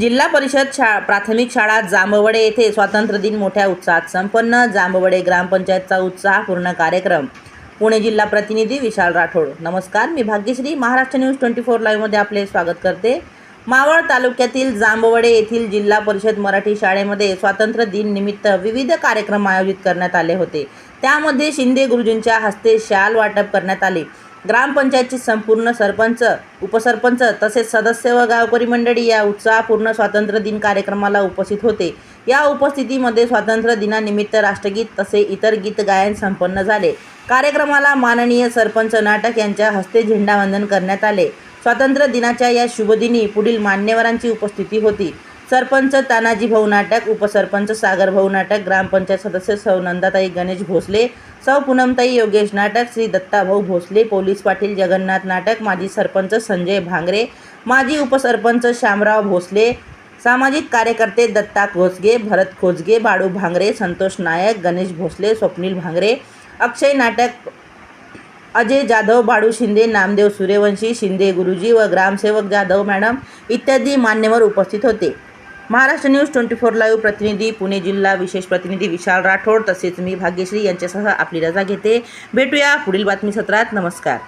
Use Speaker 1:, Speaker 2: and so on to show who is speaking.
Speaker 1: जिल्हा परिषद शा प्राथमिक शाळा जांभवडे येथे स्वातंत्र्य दिन मोठ्या उत्साहात संपन्न. जांभवडे ग्रामपंचायतचा उत्साहपूर्ण कार्यक्रम. पुणे जिल्हा प्रतिनिधी विशाल राठोड. नमस्कार मी Bhagyashree. Maharashtra news twenty four लाईव्हमध्ये आपले स्वागत करते. मावळ तालुक्यातील जांभवडे येथील जिल्हा परिषद मराठी शाळेमध्ये स्वातंत्र्य दिन निमित्त विविध कार्यक्रम आयोजित करण्यात आले होते. त्यामध्ये शिंदे गुरुजींच्या हस्ते शाल वाटप करण्यात आले. ग्रामपंचायतची संपूर्ण सरपंच उपसरपंच तसेच सदस्य व गावकरी मंडळी या उत्साहपूर्ण स्वातंत्र्य दिन कार्यक्रमाला उपस्थित होते. या उपस्थितीमध्ये स्वातंत्र्य दिनानिमित्त राष्ट्रगीत तसे इतर गीत गायन संपन्न झाले. कार्यक्रमाला माननीय सरपंच नाटक यांच्या हस्ते झेंडावंदन करण्यात आले. स्वातंत्र्य दिनाच्या या शुभदिनी पुढील मान्यवरांची उपस्थिती होती. सरपंच तानाजी भाऊ नाटक उपसरपंच सागर भाऊ नाटक ग्रामपंचायत सदस्य सौ नंदाताई गणेश भोसले सौ पूनमताई योगेश नाटक श्री दत्ताभाऊ भोसले पोलीस पाटील जगन्नाथ नाटक माजी सरपंच संजय भांगरे माजी उपसरपंच श्यामराव भोसले सामाजिक कार्यकर्ते दत्ता खोसगे भरत खोसगे बाळू भांगरे संतोष नायक गणेश भोसले स्वप्नील भांगरे अक्षय नाटक अजय जाधव बाळू शिंदे नामदेव सूर्यवंशी शिंदे गुरुजी व ग्रामसेवक जाधव मॅडम इत्यादी मान्यवर उपस्थित होते. Maharashtra news twenty four live प्रतिनिधी पुणे जिल्हा विशेष प्रतिनिधी विशाल राठोड तसेच मी भाग्यश्री यांच्यासह आपली रजा घेते. भेटूया पुढील बातमी सत्रात नमस्कार.